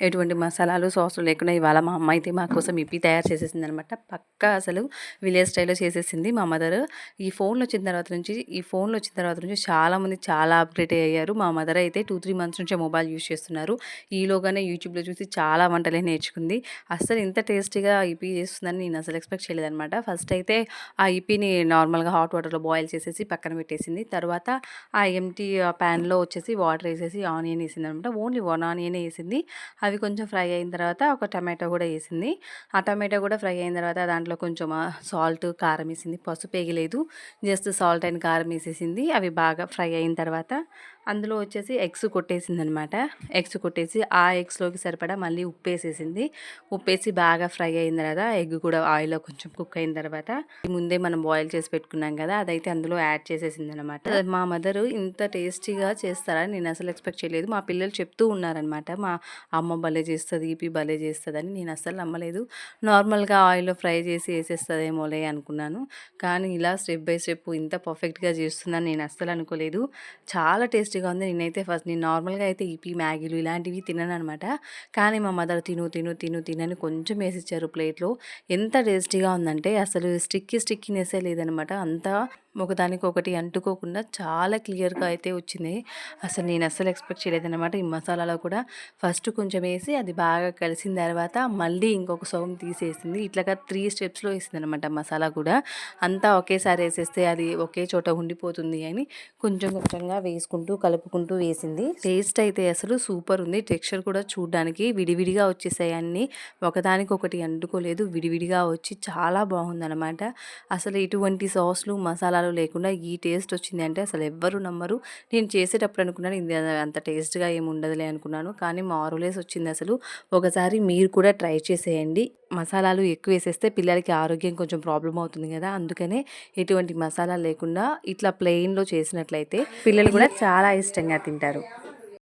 ఎటువంటి మసాలాలు సాసులు లేకుండా ఇవాళ మా అమ్మ అయితే మా కోసం ఇప్పి తయారు చేసేసింది అనమాట పక్కా అసలు విలేజ్ స్టైల్లో చేసేసింది మా మదర్. ఈ ఫోన్లు వచ్చిన తర్వాత నుంచి ఈ ఫోన్లు వచ్చిన తర్వాత నుంచి చాలామంది చాలా అప్డేట్ అయ్యారు. మా మదర్ అయితే టూ త్రీ మంత్స్ నుంచే మొబైల్ యూస్ చేస్తున్నారు. ఈలోగానే యూట్యూబ్లో చూసి చాలా వంటలే నేర్చుకుంది. అస్సలు ఇంత టేస్టీగా ఇపి చేస్తుందని నేను అసలు ఎక్స్పెక్ట్ చేయలేదన్నమాట. ఫస్ట్ అయితే ఆ ఇపిని నార్మల్గా హాట్ వాటర్లో బాయిల్ చేసేసి పక్కన పెట్టేసింది. తర్వాత ఆ ఎంటీ ప్యాన్లో వచ్చేసి వాటర్ వేసేసి ఆనియన్ వేసింది అనమాట ఓన్లీ వన్ ఆనియన్ వేసింది. అవి కొంచెం ఫ్రై అయిన తర్వాత ఒక టమాటో కూడా వేసింది. ఆ టమాటో కూడా ఫ్రై అయిన తర్వాత దాంట్లో కొంచెం సాల్ట్ కారం వేసింది. పసుపు వేయలేదు. జస్ట్ సాల్ట్ అండ్ కారం వేసేసింది. అవి బాగా ఫ్రై అయిన తర్వాత అందులో వచ్చేసి ఎగ్స్ కొట్టేసింది అనమాట ఎగ్స్ కొట్టేసి ఆ ఎగ్స్లోకి సరిపడా మళ్ళీ ఉప్పు వేసేసింది ఉప్పు వేసి బాగా ఫ్రై అయిన తర్వాత ఎగ్ కూడా ఆయిల్లో కొంచెం కుక్ అయిన తర్వాత ముందే మనం బాయిల్ చేసి పెట్టుకున్నాం కదా అదైతే అందులో యాడ్ చేసేసింది అనమాట మా మదర్ ఇంత టేస్టీగా చేస్తారని నేను అసలు ఎక్స్పెక్ట్ చేయలేదు. మా పిల్లలు చెప్తూ ఉన్నారనమాట మా అమ్మ భలే చేస్తుంది ఈపీ భలే చేస్తుంది అని నేను అసలు నమ్మలేదు. నార్మల్గా ఆయిల్లో ఫ్రై చేసి వేసేస్తుందేమోలే అనుకున్నాను. కానీ ఇలా స్టెప్ బై స్టెప్ ఇంత పర్ఫెక్ట్గా చేస్తుందని నేను అస్సలు అనుకోలేదు. చాలా టేస్టీగా ఉంది. నేనైతే ఫస్ట్ నేను నార్మల్గా అయితే ఇప్పి మ్యాగీలు ఇలాంటివి తినను అనమాట కానీ మా మదర్ తిను తిను తిను తినని కొంచెం వేసిచ్చారు ప్లేట్లో. ఎంత టేస్టీగా ఉందంటే అసలు స్టిక్కీ స్టిక్కీనెస్సే లేదనమాట. అంతా ఒకదానికొకటి అంటుకోకుండా చాలా క్లియర్గా అయితే వచ్చింది. అసలు నేను అస్సలు ఎక్స్పెక్ట్ చేయలేదన్నమాట ఈ మసాలాలో కూడా. ఫస్ట్ కొంచెం వేసి అది బాగా కలిసిన తర్వాత మళ్ళీ ఇంకొక సగం తీసేసింది. ఇట్లాగా త్రీ స్టెప్స్లో వేసింది అనమాట మసాలా కూడా. అంతా ఒకేసారి వేసేస్తే అది ఒకే చోట ఉండిపోతుంది అని కొంచెం కొంచెంగా వేసుకుంటూ కలుపుకుంటూ వేసింది. టేస్ట్ అయితే అసలు సూపర్ ఉంది. టెక్స్చర్ కూడా చూడడానికి విడివిడిగా వచ్చేసాయి అన్నీ. ఒకదానికొకటి అంటుకోలేదు. విడివిడిగా వచ్చి చాలా బాగుందన్నమాట. అసలు ఎటువంటి సాస్లు మసాలాలు లేకుండా ఈ టేస్ట్ వచ్చింది అంటే అసలు ఎవ్వరు నమ్మరు. నేను చేసేటప్పుడు అనుకున్నాను ఇది అంత టేస్ట్గా ఏమి ఉండదులే అనుకున్నాను. కానీ మారులేస్ వచ్చింది అసలు. ఒకసారి మీరు కూడా ట్రై చేసేయండి. మసాలాలు ఎక్కువ వేసేస్తే పిల్లలకి ఆరోగ్యం కొంచెం ప్రాబ్లం అవుతుంది కదా! అందుకనే ఎటువంటి మసాలా లేకుండా ఇట్లా ప్లెయిన్లో చేసినట్లయితే పిల్లలు కూడా చాలా ఇష్టంగా తింటారు.